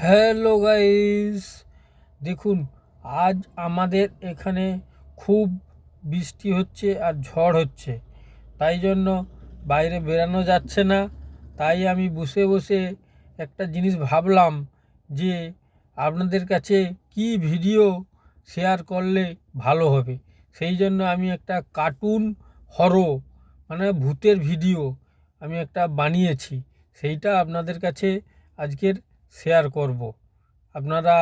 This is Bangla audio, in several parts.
হ্যালো গাইস, দেখুন, আজ আমাদের এখানে খুব বৃষ্টি হচ্ছে আর ঝড় হচ্ছে। তাই জন্য বাইরে বেরানো যাচ্ছে না। তাই আমি বসে বসে একটা জিনিস ভাবলাম যে আপনাদের কাছে কি ভিডিও শেয়ার করলে ভালো হবে। সেই জন্য আমি একটা কার্টুন হরো মানে ভূতের ভিডিও আমি একটা বানিয়েছি। সেইটা আপনাদের কাছে আজকের শেয়ার করব। আপনারা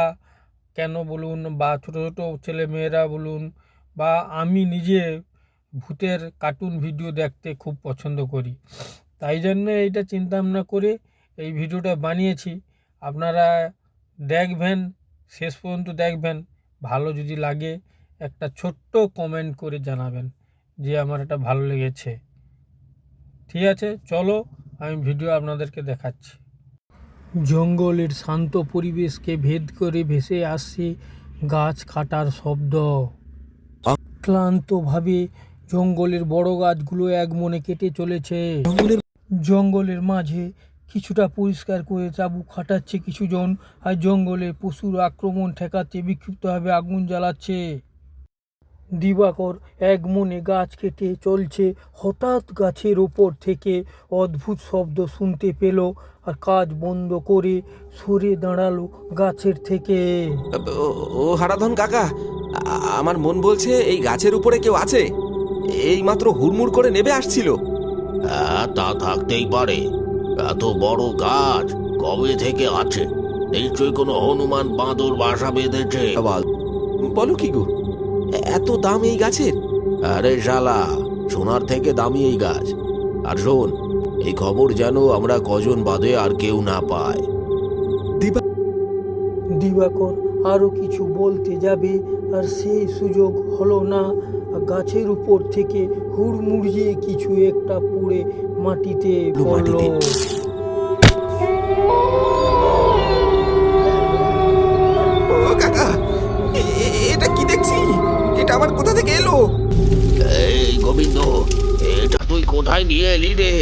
কেন বলুন বা ছোটো ছোটো ছেলে মেয়েরা বলুন বা আমি নিজে ভূতের কার্টুন ভিডিও দেখতে খুব পছন্দ করি। তাই জন্য এইটা চিন্তা ভাবনা করে এই ভিডিওটা বানিয়েছি। আপনারা দেখবেন, শেষ পর্যন্ত দেখবেন, ভালো যদি লাগে একটা ছোট্ট কমেন্ট করে জানাবেন যে আমার এটা ভালো লেগেছে। ঠিক আছে, চলো আমি ভিডিও আপনাদেরকে দেখাচ্ছি। জঙ্গলের শান্ত পরিবেশকে ভেদ করে ভেসে আসছে গাছ কাটার শব্দ। ক্লান্তভাবে জঙ্গলের বড় গাছগুলো এক মনে কেটে চলেছে। জঙ্গলের মাঝে কিছুটা পরিষ্কার করে তাবু খাটাচ্ছে কিছুজন, আর জঙ্গলে পশুর আক্রমণ ঠেকাতে বিক্ষিপ্তভাবে আগুন জ্বালাচ্ছে। দিবাকর এক মনে গাছ কেটে চলছে। হঠাৎ গাছের ওপর থেকে অদ্ভুত শব্দ শুনতে পেল আর কাজ বন্ধ করে সরে দাঁড়াল গাছের থেকে। ও হারাধন কাকা আমার মন বলছে এই গাছের উপরে কেউ আছে। এই মাত্র হুড়মুড় করে নেবে আসছিল। হ্যাঁ তা থাকতেই পারে। এত বড় গাছ কবে থেকে আছে? নিশ্চয়ই কোনো হনুমান বাঁদর বাসা বেঁধেছে। আবার বলো কি গো? এত দাম এই গাছের? আরে শালা সোনার থেকে দামি এই গাছ। আর শোন এই খবর যেন আমরা কজন বাদে আর কেউ না পায়। দিবাকর আরও কিছু বলতে যাবে আর সেই সুযোগ হলো না। গাছের উপর থেকে হুড়মুড়িয়ে কিছু একটা পুড়ে মাটিতে পড়ল কাকা থেকে এলো এই গোবিন্দ এটা তুই কোথায় নিয়ে এলি রে?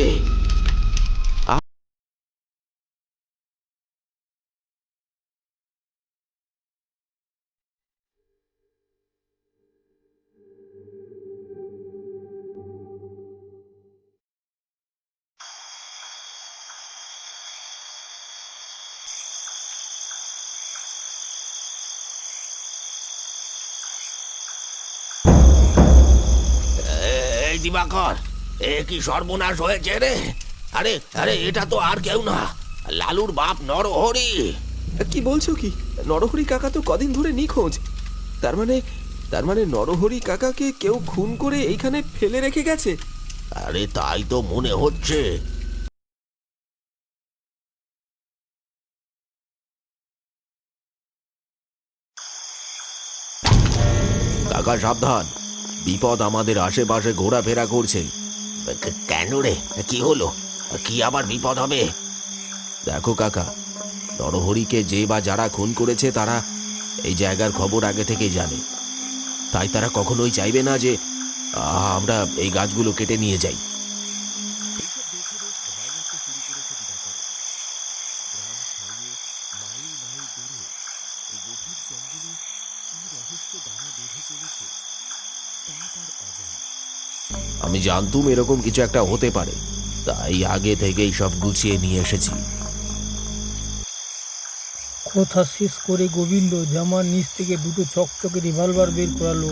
দিবাকর এ কি সর্বনাশ হয়েছে রে? আরে আরে এটা তো আর কেউ না লালুর বাপ নরহরি। কি বলছো কি? নরহরি কাকা তো কদিন ধরে নিখোঁজ। তার মানে তার মানে নরহরি কাকাকে কেউ খুন করে এইখানে ফেলে রেখে গেছে? আরে তাই তো মনে হচ্ছে। কাকা সাবধান। বিপদ আমাদের আশেপাশে ঘোরাফেরা করছে। কেন রে? কি হলো? কি আবার বিপদ হবে? দেখো কাকা, নরহরিকে যে বা যারা খুন করেছে তারা এই জায়গার খবর আগে থেকেই জানে। তাই তারা কখনোই চাইবে না যে আমরা এই গাছগুলো কেটে নিয়ে যাই। আমি জানতুম এরকম কিছু একটা হতে পারে। তাই আগে থেকেই সব গুছিয়ে নিয়ে এসেছি। কথা শেষ করে গোবিন্দ জামার নিচ থেকে দুটো চকচকে রিভলভার বের করালো।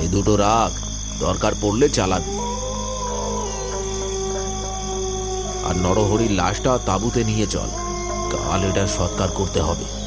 এই দুটো রাখ দরকার পড়লে চালাবি। আর নরহরির লাশটা তাঁবুতে নিয়ে চল কাল এটা সৎকার করতে হবে।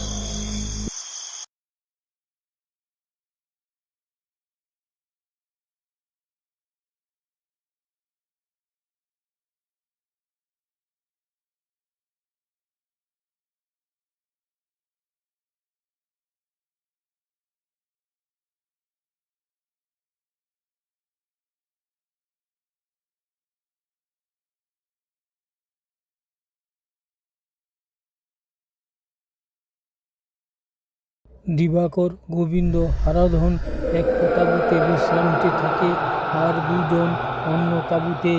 দিবাকর গোবিন্দ হারাধন এক তাঁবুতে বিশ্রান্তি থাকে আর দুজন অন্য তাঁবুতে।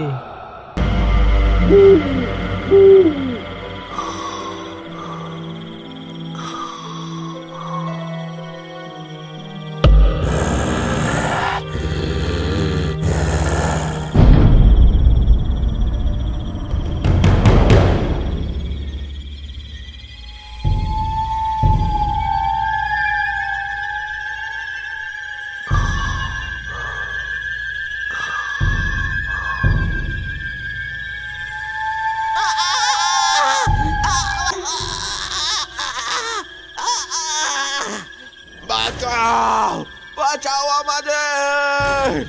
বাঁচাও আমাদের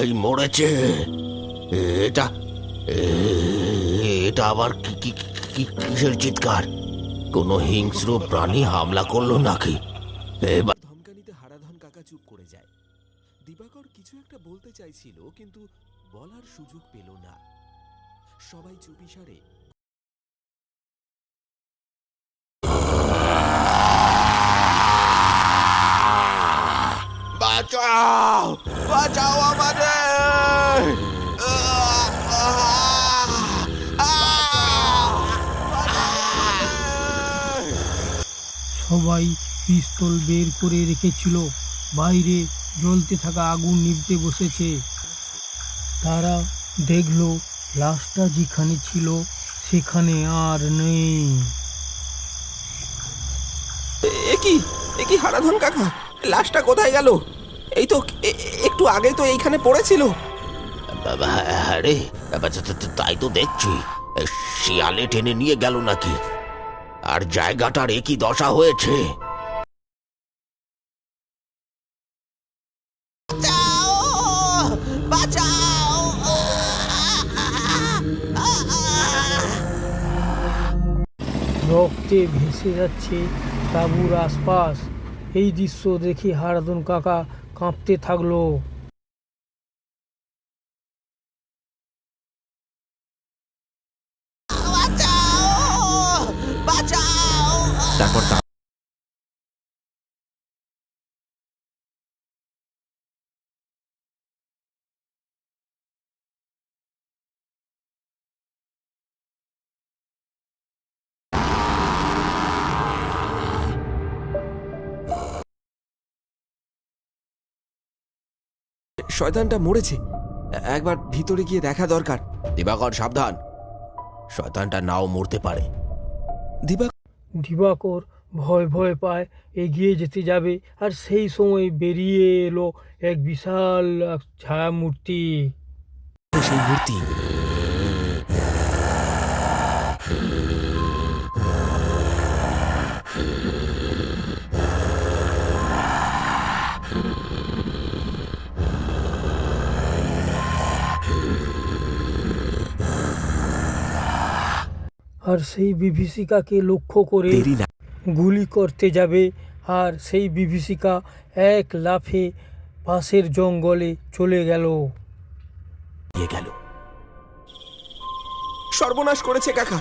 এই মরেছে এটা এটা আবার কি কি কি- কিসের চিৎকার? কোনো হিংস্র প্রাণী হামলা করল নাকি? এবার ধমকানিতে হারাধন কাকা চুপ করে যায়। দিবাকর কিছু একটা বলতে চাইছিল কিন্তু বলার সুযোগ পেল না। সবাই চুপিসারে বাঁচাও বাঁচাও আমাদের সবাই পিস্তল বের করে রেখেছিল। বাইরে জ্বলতে থাকা আগুন নিভতে বসেছে। তারা দেখল লাশটা যেখানে ছিল সেখানে আর নেই। এ কি? এ কি হারাধন কাকা? লাশটা কোথায় গেল? এই তো একটু আগে তো এইখানে পড়েছিল। বাবা, হ্যাঁ রে বাবা, তা- তা- তাই তো দেখছি। এ, শিয়ালে টেনে নিয়ে গেল নাকি? আর জায়গাটার একই দশা হয়েছে? রক্তে ভেসে যাচ্ছে তাঁবুর আশপাশ। এই দৃশ্য দেখে হারাধন কাকা কাঁপতে থাকল। শয়তানটা মরেছে। একবার ভিতরে গিয়ে দেখা দরকার। দিবাকর সাবধান। শয়তানটা নাও মরতে পারে। দিবাকর দিবাকর ভয় ভয় পায় এগিয়ে যেতে যাবে আর সেই সময় বেরিয়ে এলো এক বিশাল এক ছায়া মূর্তি। সেই মূর্তি আর সেই বিভীষিকাকে লক্ষ্য করে গুলি করতে যাবে। আর সেই বিভীষিকা এক লাফে পাশের জঙ্গলে চলে গেল। গেল। সর্বনাশ করেছে কাকা।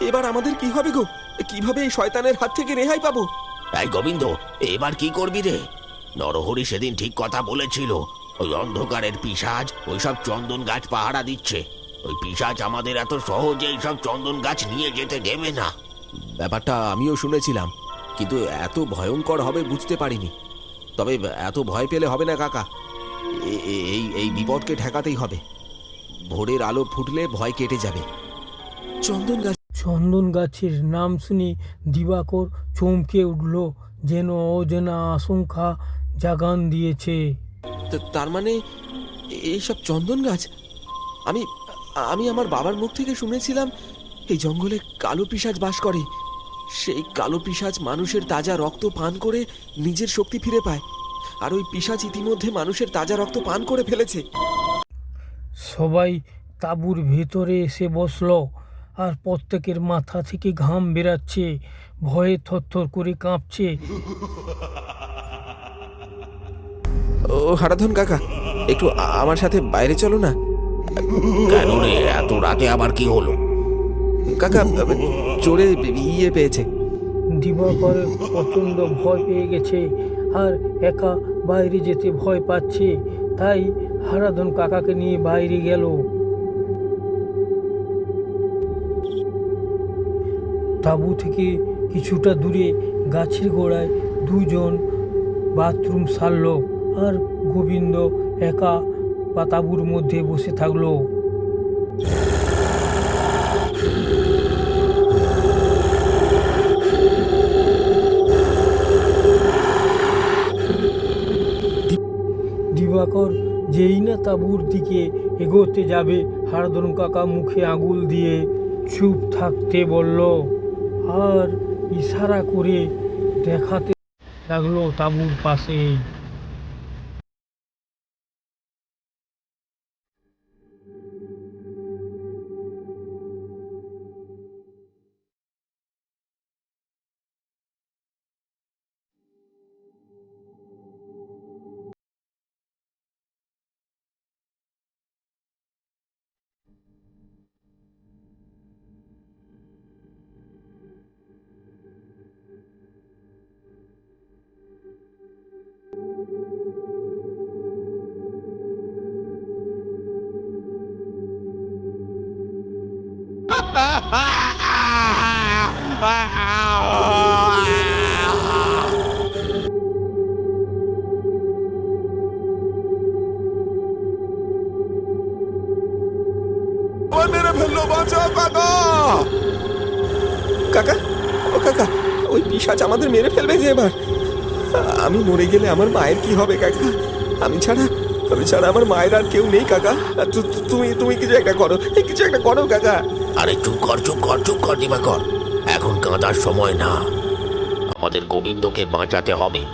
এবার আমাদের কি হবে গো? কীভাবে এই শয়তানের হাত থেকে রেহাই পাবো? তাই গোবিন্দ এবার কি করবি রে? নরহরি সেদিন ঠিক কথা বলেছিল। ওই অন্ধকারের পিসাজ ওইসব চন্দন গাছ পাহারা দিচ্ছে। ওই পিসাজ আমাদের এত সহজে এইসব চন্দন গাছ নিয়ে যেতে দেবে না। ব্যাপারটা আমিও শুনেছিলাম কিন্তু এত ভয়ঙ্কর হবে বুঝতে পারিনি। তবে এত ভয় পেলে হবে না কাকা। এই এই বিপদকে ঠেকাতেই হবে। ভোরের আলো ফুটলে ভয় কেটে যাবে। চন্দন গাছ চন্দন গাছের নাম শুনে দিবাকর চমকে উঠল যেন অজানা আশঙ্কা জাগান দিয়েছে। তা- তার মানে এইসব চন্দন গাছ? আমি আমি আমার বাবার মুখ থেকে শুনেছিলাম এই জঙ্গলে কালো পিসাজ বাস করে। সেই কালো পিসাজ মানুষের তাজা রক্ত পান করে নিজের শক্তি ফিরে পায়। আর ওই পিসাজ ইতিমধ্যে মানুষের তাজা রক্ত পান করে ফেলেছে। সবাই তাঁবুর ভেতরে এসে বসল আর প্রত্যেকের মাথা থেকে ঘাম বেরাচ্ছে ভয়ে থরথর করে কাঁপছে। ও হারাধন কাকা একটু আমার সাথে বাইরে চলো না। কেন রে এত রাতে আবার কি হলো? কাকা চোরে ইয়ে পেয়েছে। দিবাকর প্রচণ্ড ভয় পেয়ে গেছে আর একা বাইরে যেতে ভয় পাচ্ছে তাই হারাধন কাকাকে নিয়ে বাইরে গেল। তাঁবু থেকে কিছুটা দূরে গাছের গোড়ায় দুজন বাথরুম সারল আর গোবিন্দ একা বা তাঁবুর মধ্যে বসে থাকল। দিবাকর যেই না তাঁবুর দিকে এগোতে যাবে হারদন কাকা মুখে আঙুল দিয়ে চুপ থাকতে বলল, আর ইশারা করে দেখাতে লাগল তাঁবুর পাশেই মেরে ফেলল বাঁচাও কাকা কাকা ও কাকা, ওই পিসাচ আমাদের মেরে ফেলবে যে এবার। আমি মরে গেলে আমার মায়ের কি হবে, কাকা? আমি ছাড়া আমি ছাড়া আমার মায়ের আর কেউ নেই, কাকা। তুমি তুমি কিছু একটা করো কিছু একটা করো, কাকা। আরে চুপ কর চুপ কর চুপ কর, দিবাকর। এখন কাঁদার সময় না। আমাদের গোবিন্দকে বাঁচাতে হবে।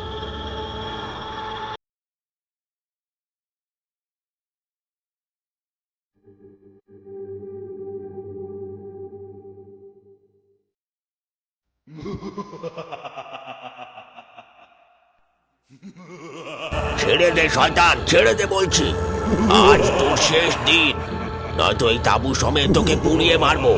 ছেড়ে দে, শয়তান, ছেড়ে দে বলছি। আজ তোর শেষ দিন। নয়তো এই তাবু সমেত তোকে পুড়িয়ে মারবো।